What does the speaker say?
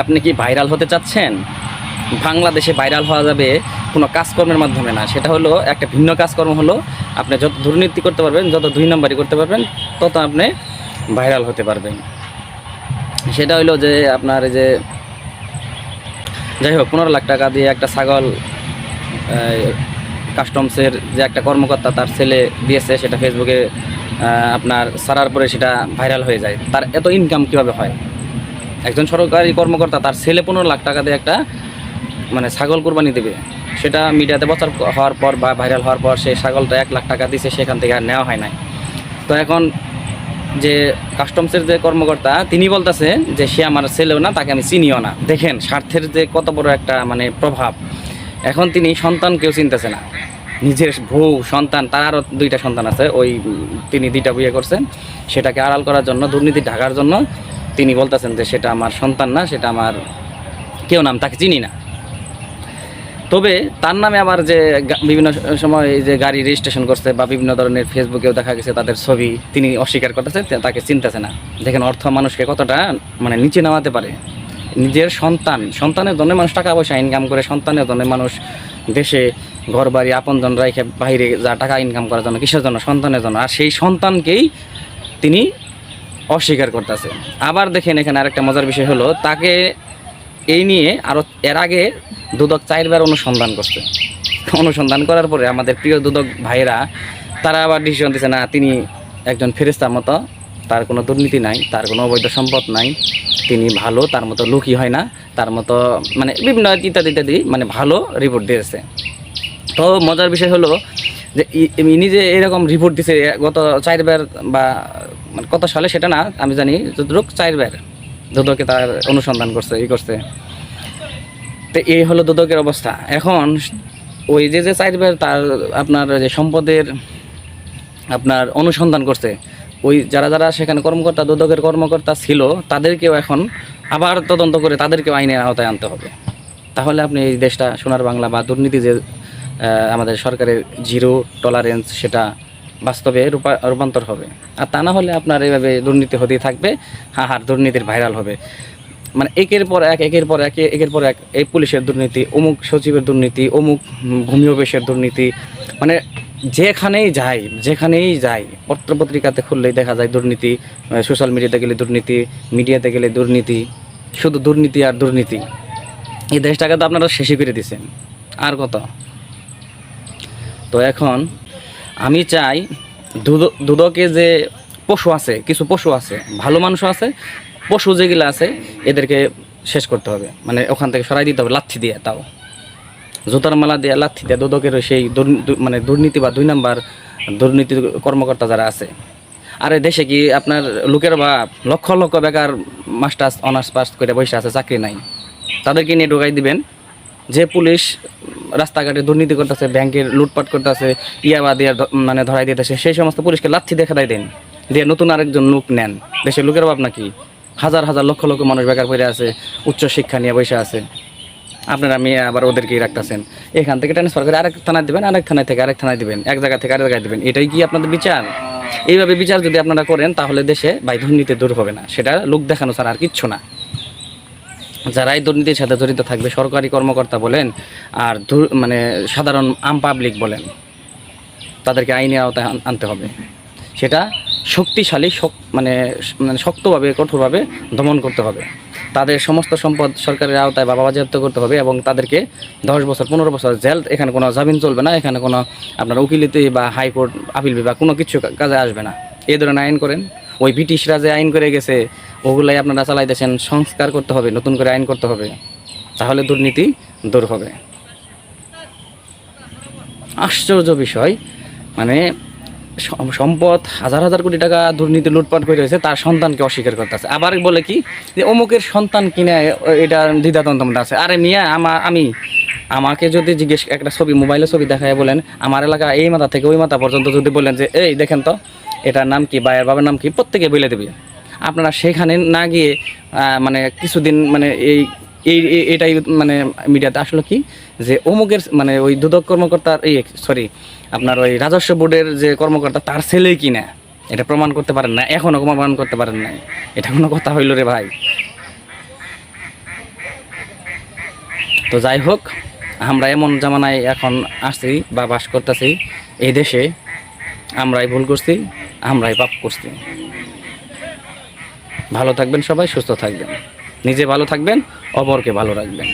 আপনি কি ভাইরাল হতে চাচ্ছেন? বাংলাদেশে ভাইরাল হওয়া যাবে কোনো কাজকর্মের মাধ্যমে না। সেটা হলো একটা ভিন্ন কাজকর্ম হলো। আপনি যত দুর্নীতি করতে পারবেন, যত দুই নম্বরই করতে পারবেন, তত আপনি ভাইরাল হতে পারবেন। সেটা হলো যে আপনার এই যে, যাই হোক, পনেরো লাখ টাকা দিয়ে একটা ছাগল কাস্টমসের যে একটা কর্মকর্তা তার ছেলে দিয়েছে, সেটা ফেসবুকে আপনার সারার পরে সেটা ভাইরাল হয়ে যায়। তার এত ইনকাম কীভাবে হয়? একজন সরকারি কর্মকর্তা তার ছেলে পনেরো লাখ টাকা দিয়ে একটা মানে ছাগল কোরবানি দেবে। সেটা মিডিয়াতে প্রচার হওয়ার পর বা ভাইরাল হওয়ার পর সেই ছাগলটা এক লাখ টাকা দিছে, সেখান থেকে আর নেওয়া হয় নাই। তো এখন যে কাস্টমসের যে কর্মকর্তা, তিনি বলতেছে যে সে আমার ছেলেও না, তাকে আমি চিনিও না। দেখেন, স্বার্থের যে কত বড় একটা মানে প্রভাব। এখন তিনি সন্তান কেউ চিনতেছে না। নিজের বউ, সন্তান, তার আরও দুইটা সন্তান আছে। ওই, তিনি দুইটা বিয়ে করছেন। সেটাকে আড়াল করার জন্য, দুর্নীতি ঢাকার জন্য তিনি বলতেছেন যে সেটা আমার সন্তান না, সেটা আমার কেউ নাম, তাকে চিনি না। তবে তার নামে আবার যে বিভিন্ন সময় যে গাড়ি রেজিস্ট্রেশন করছে বা বিভিন্ন ধরনের ফেসবুকেও দেখা গেছে তাদের ছবি, তিনি অস্বীকার করতেছে তে- তাকে চিনতেছে না। দেখেন অর্থ মানুষকে কতটা মানে নিচে নামাতে পারে। নিজের সন্তান, সন্তানের জন্য মানুষ টাকা পয়সা ইনকাম করে, সন্তানের জন্য মানুষ দেশে ঘর বাড়ি আপনজন রেখে বাইরে যা টাকা ইনকাম করার জন্য, কিসের জন্য? সন্তানের জন্য। আর সেই সন্তানকেই তিনি অস্বীকার করতেছে। আবার দেখেন এখানে আরেকটা মজার বিষয় হলো, তাকে এই নিয়ে আরও এর আগে দুদক চারবার অনুসন্ধান করছে। অনুসন্ধান করার পরে আমাদের প্রিয় দুদক ভাইরা তারা আবার ডিসিশন দিচ্ছে না, তিনি একজন ফেরেস্তার মতো, তার কোনো দুর্নীতি নাই, তার কোনো অবৈধ সম্পদ নাই, তিনি ভালো, তার মতো লুকি হয় না, তার মতো মানে বিভিন্ন ইত্যাদি ইত্যাদি মানে ভালো রিপোর্ট দিয়েছে। তো মজার বিষয় হলো যে ইনি যে এরকম রিপোর্ট দিছে, গত চারবার বা মানে কত সালে সেটা না, আমি জানি, যতটুক চারবার দুদকে তার অনুসন্ধান করছে, ই করছে। তো এই হলো দুদকের অবস্থা। এখন ওই যে যে চারবার তার আপনার যে সম্পদের আপনার অনুসন্ধান করছে, ওই যারা যারা সেখানে কর্মকর্তা, দুদকের কর্মকর্তা ছিল, তাদেরকেও এখন আবার তদন্ত করে তাদেরকেও আইনের আওতায় আনতে হবে। তাহলে আপনি এই দেশটা, সোনার বাংলা বা দুর্নীতি যে আমাদের সরকারের জিরো টলারেন্স সেটা বাস্তবে রূপা রূপান্তর হবে। আর তা না হলে আপনার এইভাবে দুর্নীতি হতেই থাকবে হ্যাঁ হার দুর্নীতির ভাইরাল হবে। মানে একের পর এক, একের পর এক, একের পর এক, এই পুলিশের দুর্নীতি, অমুক সচিবের দুর্নীতি, অমুক ভূমি অফিসের দুর্নীতি মানে যেখানেই যাই যেখানেই যাই, পত্রপত্রিকাতে খুললেই দেখা যায় দুর্নীতি সোশ্যাল মিডিয়াতে গেলে দুর্নীতি মিডিয়াতে গেলে দুর্নীতি, শুধু দুর্নীতি আর দুর্নীতি। এই দেশটাকে তো আপনারা শেষই করে দিছেন আর কত? তো এখন আমি চাই দুদ- দুদকে যে পশু আছে, কিছু পশু আছে, ভালো মানুষ আছে, পশু যেগুলো আছে, এদেরকে শেষ করতে হবে। মানে ওখান থেকে সরাই দিতে হবে, লাথি দিয়ে তাও। জুতার মালা দিয়ে লাথি দিয়ে দুদকের সেই মানে দুর্নীতি বা দুই নাম্বার দুর্নীতি কর্মকর্তা যারা আছে। আর দেশে কি আপনার লোকের বা লক্ষ লক্ষ বেকার মাস্টার্স, অনার্স পাস করে বসে আছে, চাকরি নাই। তাদেরকে নিয়ে ঢোকাই দিবেন। যে পুলিশ রাস্তাঘাটে দুর্নীতি করতেছে, ব্যাংকের লুটপাট করতেছে ইয়াবা দিয়ে মানে ধরাই দিতেছে, সেই সমস্ত পুলিশকে লাথি দেখা দেয় দেন। দিয়ে নতুন আরেকজন লোক নেন। দেশের লোকের অভাব নাকি? হাজার হাজার লক্ষ লক্ষ মানুষ বেকার পড়ে আছে উচ্চ শিক্ষা নিয়ে বসে আছে। আপনারা মেয়ে আবার ওদেরকেই রাখতেছেন। এখান থেকে ট্রান্সফার করে আরেক থানায় দেবেন, আরেক থানায় থেকে আরেক থানায় দিবেন, এক জায়গা থেকে আরেক জায়গায় দেবেন। এটাই কি আপনাদের বিচার? এইভাবে বিচার যদি আপনারা করেন, তাহলে দেশে বাই দুর্নীতি দূর হবে না। সেটা লোক দেখানো ছাড়া আর কিচ্ছু না। যারাই দুর্নীতির সাথে জড়িত থাকবে, সরকারি কর্মকর্তা বলেন আর মানে সাধারণ আম পাবলিক বলেন, তাদেরকে আইনে আওতায় আনতে হবে। সেটা শক্তিশালী, শক- মানে মানে শক্তভাবে, কঠোরভাবে দমন করতে হবে। তাদের সমস্ত সম্পদ সরকারের আওতায় বা বাজেয়াপ্ত করতে হবে এবং তাদেরকে দশ বছর, পনেরো বছর জেল, এখানে কোনো জামিন চলবে না, এখানে কোনো আপনার উকিলিতে বা হাইকোর্ট আপিল বিভাগ কোনো কিছু কাজে আসবে না। এই ধরনের আইন করেন। ওই ব্রিটিশরা যে আইন করে গেছে ওগুলাই আপনারা চালাইতেছেন, সংস্কার করতে হবে, নতুন করে আইন করতে হবে, তাহলে দুর্নীতি দূর হবে। আশ্চর্য বিষয় মানে সম্পদ, হাজার হাজার কোটি টাকা দুর্নীতি লুটপাট করে রয়েছে, তার সন্তানকে অস্বীকার করতেছে আবার বলে কি, যে অমুকের সন্তান কিনে এটা মধ্যে আছে। আরে মিয়া আমার আমি, আমাকে যদি জিজ্ঞেস, একটা ছবি, মোবাইলে ছবি দেখায় বলেন, আমার এলাকা এই মাথা থেকে ওই মাথা পর্যন্ত যদি বলেন যে, এই, দেখেন তো, এটার নাম কি বা এর বাবার নাম কি, প্রত্যেকে বলে দেবে। আপনারা সেখানে না গিয়ে মানে কিছুদিন মানে এই এই, এই- এটাই মানে মিডিয়াতে আসলো কি? যে অমুকের মানে ওই দুদক কর্মকর্তার এই সরি আপনার ওই রাজস্ব বোর্ডের যে কর্মকর্তা তার ছেলেই কিনা এটা প্রমাণ করতে পারেন না এখনও প্রমাণ করতে পারেন না এটা কোনো কথা হইল রে ভাই। তো যাই হোক, আমরা এমন জামানায় এখন আসছি বা বাস করতেছি, এই দেশে আমরাই ভুল করছি, আমরাই পাপ করছি। ভালো থাকবেন সবাই সুস্থ থাকবেন। নিজে ভালো থাকবেন অপরকে ভালো রাখবেন।